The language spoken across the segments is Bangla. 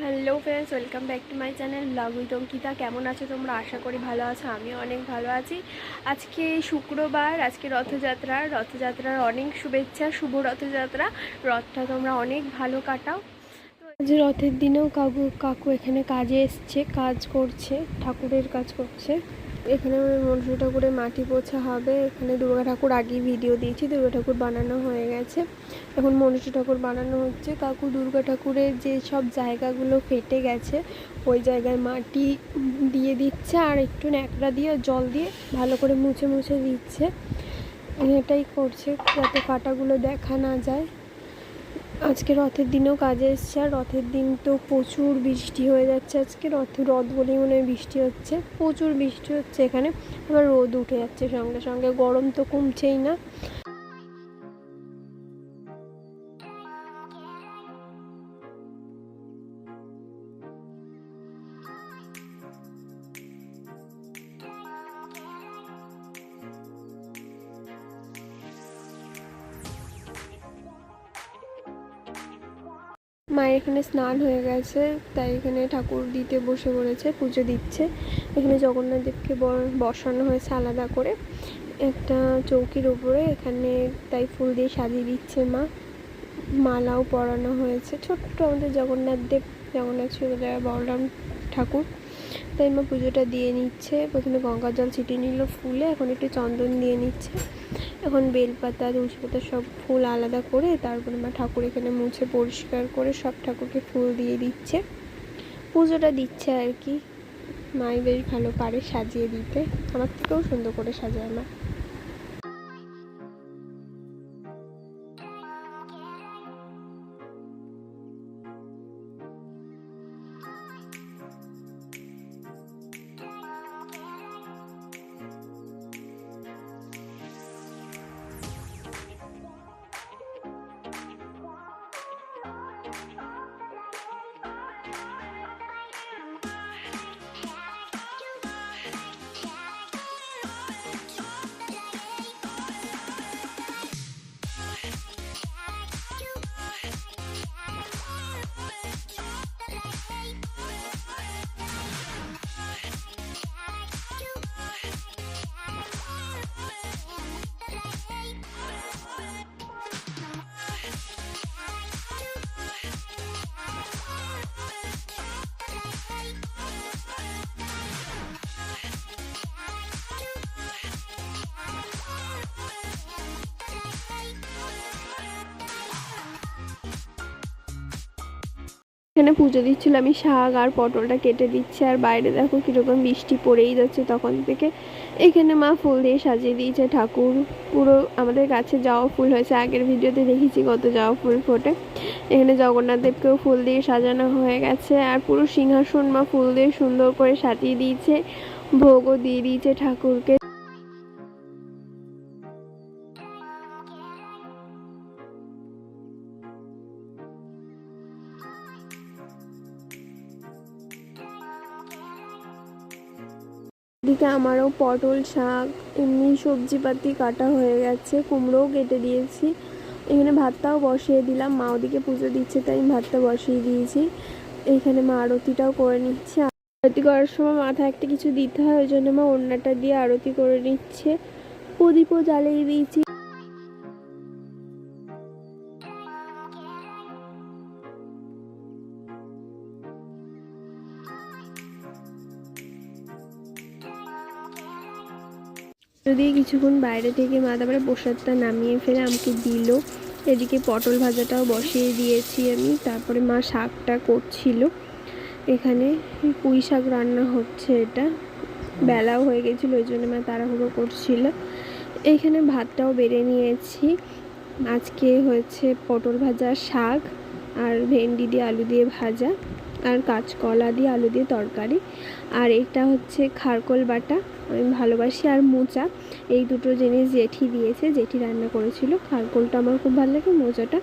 Hello friends welcome back to my channel blog with Ankita কেমন আছো তোমরা? আশা করি ভালো আছো, আমিও অনেক ভালো আছি। আজকে শুক্রবার, আজকে রথযাত্রা। রথযাত্রার অনেক শুভেচ্ছা, শুভ রথযাত্রা। রথটা তোমরা অনেক ভালো কাটাও। আজ রথের দিনেও কাকু কাকু এখানে কাজে এসছে, কাজ করছে, ঠাকুরের কাজ করছে। এখানে মনসা ঠাকুরের মাটি পোছা হবে। এখানে দুর্গা ঠাকুর আগেই ভিডিও দিয়েছি, দুর্গা ঠাকুর বানানো হয়ে গেছে। এখন মনীষী ঠাকুর বানানো হচ্ছে। কাকু দুর্গা ঠাকুরের যে সব জায়গাগুলো ফেটে গেছে, ওই জায়গায় মাটি দিয়ে দিচ্ছে আর একটু ন্যাকড়া দিয়ে জল দিয়ে ভালো করে মুছে মুছে দিচ্ছে। এটাই করছে যাতে কাটাগুলো দেখা না যায়। আজকে রথের দিনও কাজে এসছে, আর রথের দিন তো প্রচুর বৃষ্টি হয়ে যাচ্ছে আজকে, রথ রথ বলেই মনে হয় বৃষ্টি হচ্ছে, প্রচুর বৃষ্টি হচ্ছে এখানে, আবার রোদ উঠে যাচ্ছে সঙ্গে সঙ্গে, গরম তো কমছেই না। মায়ের এখানে স্নান হয়ে গেছে, তাই এখানে ঠাকুর দিতে বসে পড়েছে, পুজো দিচ্ছে। এখানে জগন্নাথ দেবকে বসানো হয়েছে আলাদা করে। একটা চৌকির উপরে এখানে তাই ফুল দিয়ে সাজিয়ে দিচ্ছে মা। মালাও পরানো হয়েছে। ছোট্ট আমাদের জগন্নাথ দেব, জগন্নাথ সুভদ্রা বলরাম ঠাকুর। তাই মা পুজোটা দিয়ে নিচ্ছে। প্রথমে গঙ্গা জল ছিটিয়ে নিল ফুলে, এখন একটু চন্দন দিয়ে নিচ্ছে। এখন বেলপাতা তুলসী পাতা সব ফুল আলাদা করে তারপরে মা ঠাকুর এখানে মুছে পরিষ্কার করে সব ঠাকুরকে ফুল দিয়ে দিচ্ছে। পুজোটা দিচ্ছে আর কি। মাই বেশ ভালো পারে সাজিয়ে দিতে। আমার থেকেও সুন্দর করে সাজায় মা। এখানে পুজো দিচ্ছিল, আমি শাক আর পটলটা কেটে দিচ্ছি, আর বাইরে দেখো কীরকম বৃষ্টি পড়েই যাচ্ছে তখন থেকে। এখানে মা ফুল দিয়ে সাজিয়ে দিয়েছে ঠাকুর। পুরো আমাদের গাছে জবা ফুল হয়েছে, আগের ভিডিওতে দেখেছি কত জবা ফুল ফোটে। এখানে জগন্নাথ দেবকেও ফুল দিয়ে সাজানো হয়ে গেছে, আর পুরো সিংহাসন মা ফুল দিয়ে সুন্দর করে সাজিয়ে দিয়েছে। ভোগও দিয়ে দিয়েছে ঠাকুরকে। এদিকে আমারও পটল শাক, এমনি সবজিপাতি কাটা হয়ে গেছে, কুমড়োও কেটে দিয়েছি। এখানে ভাতটাও বসিয়ে দিলাম, মা ওদিকে পুজো দিচ্ছে, তাই ভাতটা বসিয়ে দিয়েছি। এখানে মা আরতিটাও করে নিচ্ছে। আরতি করার সময় মাথায় একটা কিছু দিতে হয়, ওই জন্য মা অন্যটা দিয়ে আরতি করে নিচ্ছে। প্রদীপও জ্বালিয়ে দিয়েছি। যদি কিছুক্ষণ বাইরে থেকে মা তারপরে প্রসাদটা নামিয়ে ফেলে আমাকে দিল। এদিকে পটল ভাজাটাও বসিয়ে দিয়েছি আমি। তারপরে মা শাকটা করছিল। এখানে পুঁই শাক রান্না হচ্ছে এটা। বেলাও হয়ে গেছিল, ওই জন্য মা তাড়াহুড়ো করছিল। এইখানে ভাতটাও বেড়ে নিয়েছি। আজকে হয়েছে পটল ভাজা শাক আর ভেন্ডি দিয়ে আলু দিয়ে ভাজা। আর কাঁচকলা দিয়ে আলু দিয়ে তরকারি। আর এটা হচ্ছে খারকোল বাটা, আমি ভালোবাসি, আর মোচা। এই দুটো জিনিস জেঠি দিয়েছে, জেঠি রান্না করেছিল। খারকোলটা আমার খুব ভালো লাগে, মোচাটা।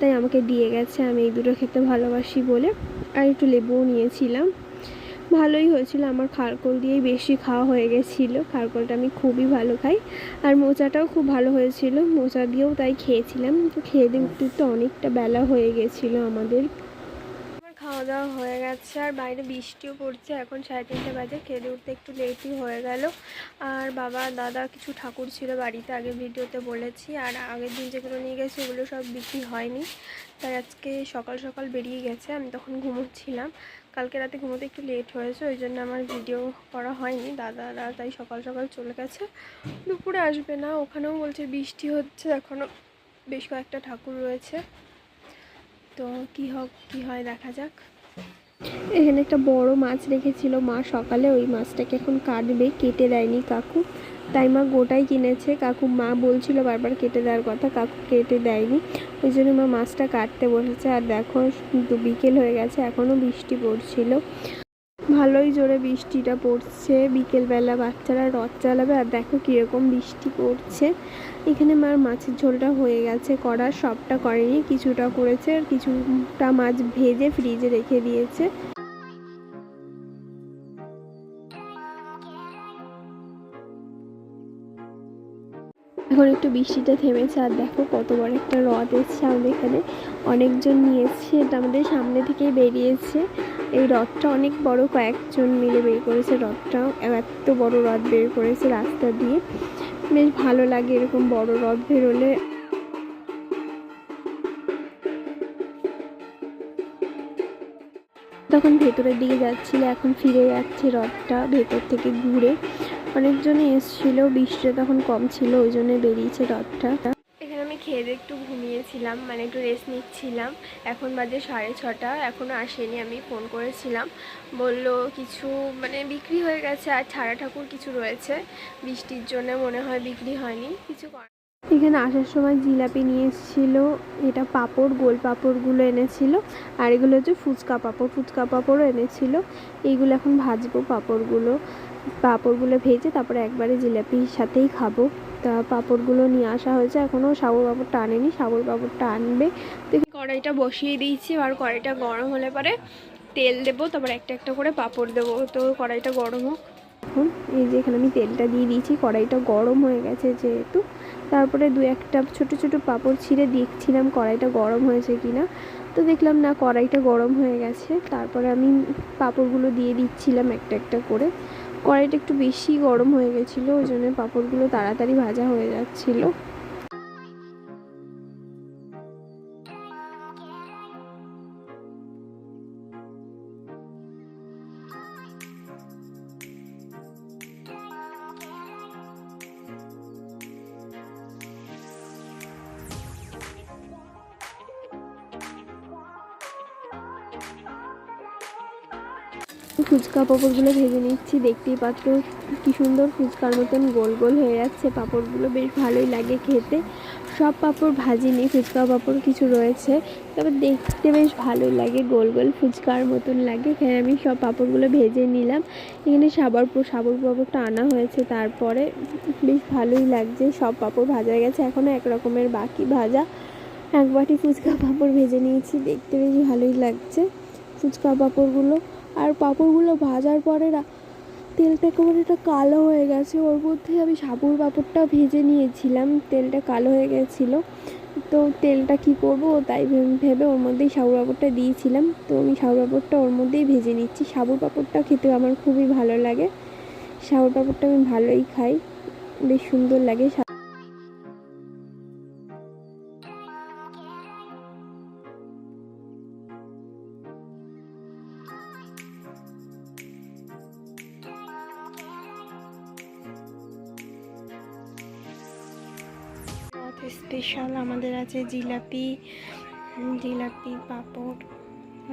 তাই আমাকে দিয়ে গেছে, আমি এই দুটো খেতে ভালোবাসি বলে। আর একটু লেবুও নিয়েছিলাম। ভালোই হয়েছিল, আমার খারকোল দিয়েই বেশি খাওয়া হয়ে গেছিল। খারকোলটা আমি খুবই ভালো খাই। আর মোচাটাও খুব ভালো হয়েছিল, মোচা দিয়েও তাই খেয়েছিলাম। তো খেয়ে দিয়ে উঠতে অনেকটা বেলা হয়ে গেছিল আমাদের। খাওয়া দাওয়া হয়ে গেছে, আর বাইরে বৃষ্টিও পড়ছে। এখন সাড়ে তিনটে বাজে, খেতে উঠতে একটু লেটই হয়ে গেল। আর বাবা, দাদা কিছু ঠাকুর ছিল বাড়িতে, আগে ভিডিওতে বলেছি, আর আগের দিন যেগুলো নিয়ে গেছে, ওগুলো সব বিক্রি হয়নি। তাই আজকে সকাল সকাল বেরিয়ে গেছে, আমি তখন ঘুমোচ্ছিলাম। কালকে রাতে ঘুমোতে একটু লেট হয়েছে, ওই জন্য আমার ভিডিও করা হয়নি। দাদারা তাই সকাল সকাল চলে গেছে। দুপুরে আসবে না, ওখানেও বলছে বৃষ্টি হচ্ছে এখনও বেশ কয়েকটা ঠাকুর রয়েছে। তো কি হোক কি হয় দেখা যাক। এখানে একটা বড় মাছ রেখেছিল মা সকালে, ওই মাছটাকে এখন কাটবে, কেটে দেয়নি কাকু। তাই মা গোটাই কিনেছে। কাকু, মা বলছিল বারবার কেটে দেওয়ার কথা, কাকু কেটে দেয়নি। ওই জন্য মা মাছটা কাটতে বসেছে। আর দেখো বিকেল হয়ে গেছে, এখনও বৃষ্টি পড়ছিল। ভালোই জোরে বৃষ্টিটা পড়ছে। বিকেলবেলা বাচ্চারা রথ চালাবে আর দেখো কীরকম বৃষ্টি পড়ছে। এখানে মার মাছের ঝোলটা হয়ে গেছে করা সবটা করেনি, কিছুটা করেছে আর কিছুটা মাছ ভেজে ফ্রিজে রেখে দিয়েছে। এখন একটু বৃষ্টিটা থেমেছে আর দেখো কত বড় একটা হ্রদ এসছে আমাদের এখানে। অনেকজন নিয়েছে, এটা আমাদের সামনে থেকেই বেরিয়েছে। এই হ্রদটা অনেক বড়, কয়েকজন মিলে বের করেছে হ্রদটা এত বড় হ্রদ বের করেছে রাস্তা দিয়ে। বেশ ভালো লাগে এরকম বড় হ্রদ বেরোলে। তখন ভেতরের দিকে যাচ্ছিল, এখন ফিরে যাচ্ছে হ্রদটা ভেতর থেকে ঘুরে। অনেকজনই এসেছিল বৃষ্টিটা তখন কম ছিল ওই জন্য বেরিয়েছে হ্রদটা এখানে আমি খেয়ে দিয়ে একটু ঘুমিয়েছিলাম মানে একটু রেস্ট নিচ্ছিলাম। এখন বাজে সাড়ে ছটা এখনও আসেনি আমি ফোন করেছিলাম। বলল কিছু মানে বিক্রি হয়ে গেছে আর ছাড়া ঠাকুর কিছু রয়েছে। বৃষ্টির জন্য মনে হয় বিক্রি হয়নি কিছু কর এখানে আসার সময় জিলাপি নিয়ে এসেছিল এটা পাপড় গোল পাঁপড়গুলো এনেছিল আর এগুলো হচ্ছে ফুচকা পাঁপড় ফুচকা পাঁপড়ও এনেছিল। এইগুলো এখন ভাজবো পাঁপড়গুলো। পাঁপড়গুলো ভেজে তারপরে একবারে জিলাপির সাথেই খাব। তা পাঁপড়গুলো নিয়ে আসা হয়েছে এখনও সাবুর পাঁপড়টা আনেনি সাবুর পাঁপড়টা আনবে দেখি কড়াইটা বসিয়ে দিয়েছি আর কড়াইটা গরম হলে পরে তেল দেবো, তারপরে একটা একটা করে পাঁপড় দেবো। তো কড়াইটা গরম হোক। এখন এই যে এখানে আমি তেলটা দিয়ে দিয়েছি, কড়াইটা গরম হয়ে গেছে যেহেতু। তারপরে দু একটা ছোট ছোট পাঁপড় ছিঁড়ে দেখছিলাম কড়াইটা গরম হয়েছে কিনা। তো দেখলাম না, কড়াইটা গরম হয়ে গেছে। তারপরে আমি পাঁপড়গুলো দিয়ে দিচ্ছিলাম একটা একটা করে। কড়াইটা একটু বেশি গরম হয়ে গেছিল ওই জন্য পাঁপড়গুলো তাড়াতাড়ি ভাজা হয়ে যাচ্ছিল। ফুচকা পাঁপড়গুলো ভেজে নিচ্ছি। দেখতেই পাচ্ছ কি সুন্দর ফুচকার মতন গোল গোল হয়ে যাচ্ছে। পাঁপড়গুলো বেশ ভালোই লাগে খেতে। সব পাঁপড় ভাজিনি ফুচকা পাঁপড় কিছু রয়েছে। তবে দেখতে বেশ ভালোই লাগে, গোল গোল ফুচকার মতন লাগে। এখানে আমি সব পাঁপড়গুলো ভেজে নিলাম। এখানে সাবার সাবর পাঁপড়টা আনা হয়েছে তারপরে। বেশ ভালোই লাগছে, সব পাঁপড় ভাজা গেছে। এখনও এক রকমের বাকি ভাজা। এক বাটি ফুচকা পাঁপড় ভেজে নিয়েছি। দেখতে বেশ ভালোই লাগছে ফুচকা পাঁপড়গুলো। আর পাঁপড়গুলো ভাজার পরে না তেলটা একেবারে একটা কালো হয়ে গেছে। ওর মধ্যে আমি সাবুর পাঁপড়টা ভেজে নিয়েছিলাম। তেলটা কালো হয়ে গেছিল। তো তেলটা কি করব? তাই ভেবে ওর মধ্যেই সাবুর পাঁপড়টা দিয়েছিলাম। তো আমি সাবুর পাঁপড়টা ওর মধ্যেই ভেজে নিচ্ছি। সাবুর পাঁপড়টা খেতে আমার খুবই ভালো লাগে। সাবুর পাঁপড়টা আমি ভালোই খাই। বেশ সুন্দর লাগে স্পেশাল আমাদের আছে জিলাপি জিলাপি পাঁপড়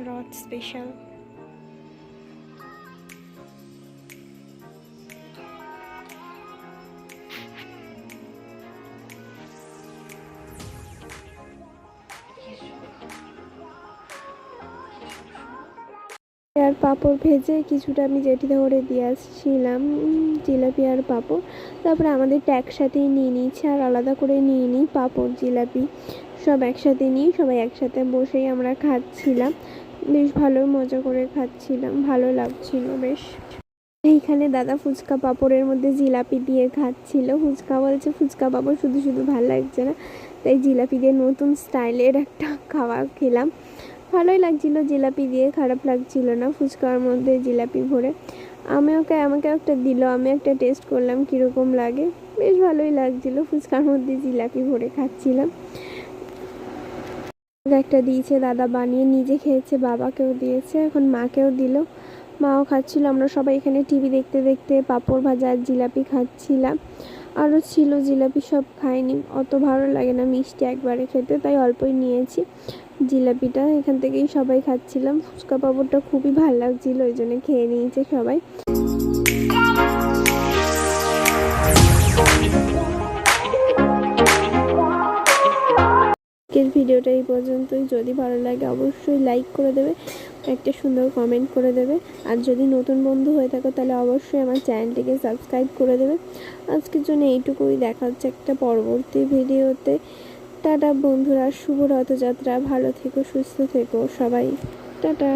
রথ স্পেশাল। আর পাঁপড় ভেজে কিছুটা আমি জেঠিতে করে দিয়ে আসছিলাম জিলাপি আর পাঁপড়। তারপরে আমাদের একসাথেই নিয়ে নিচ্ছে আর আলাদা করে নিয়ে নিই পাঁপড়, জিলাপি সব একসাথে নিই, সবাই একসাথে বসেই আমরা খাচ্ছিলাম। বেশ ভালো মজা করে খাচ্ছিলাম, ভালো লাগছিল বেশ। এইখানে দাদা ফুচকা পাঁপড়ের মধ্যে জিলাপি দিয়ে খাচ্ছিল। ফুচকা বলছে, ফুচকা পাঁপড় শুধু শুধু ভালো লাগছে না। তাই জিলাপি দিয়ে নতুন স্টাইলের একটা খাবার খেলাম। ভালোই লাগছিল, জিলাপি দিয়ে খারাপ লাগছিল না ফুচকার মধ্যে জিলাপি ভরে। আমি ওকে, আমাকে একটা দিল, আমি একটা টেস্ট করলাম কীরকম লাগে। বেশ ভালোই লাগছিল, ফুচকার মধ্যে জিলাপি ভরে খাচ্ছিলাম। একটা দিয়েছে, দাদা বানিয়ে নিজে খেয়েছে, বাবাকেও দিয়েছে, এখন মাকেও দিল। মাও খাচ্ছিল, আমরা সবাই এখানে টিভি দেখতে দেখতে পাঁপড় ভাজা জিলাপি খাচ্ছিলাম। আরও ছিল, জিলাপি সব খাইনি, অত ভালো লাগে না মিষ্টি একবারে খেতে, তাই অল্পই নিয়েছি। জিলাপিটা এখান থেকেই সবাই খাচ্ছিলাম। ফুচকা পাঁপড়টা খুবই ভালো লাগছিল, ওই জন্য খেয়ে নিয়েছে সবাই। আজকের ভিডিওটা এই পর্যন্তই। যদি ভালো লাগে অবশ্যই লাইক করে দেবে, একটা সুন্দর কমেন্ট করে দেবে। আর যদি নতুন বন্ধু হয়ে থাকো, তাহলে অবশ্যই আমার চ্যানেলটিকে সাবস্ক্রাইব করে দেবে। আজকের জন্য এইটুকুই। দেখা হচ্ছে একটা পরবর্তী ভিডিওতে। টাটা বন্ধুরা শুভ রথযাত্রা ভালো থেকো সুস্থ থেকো সবাই। টাটা।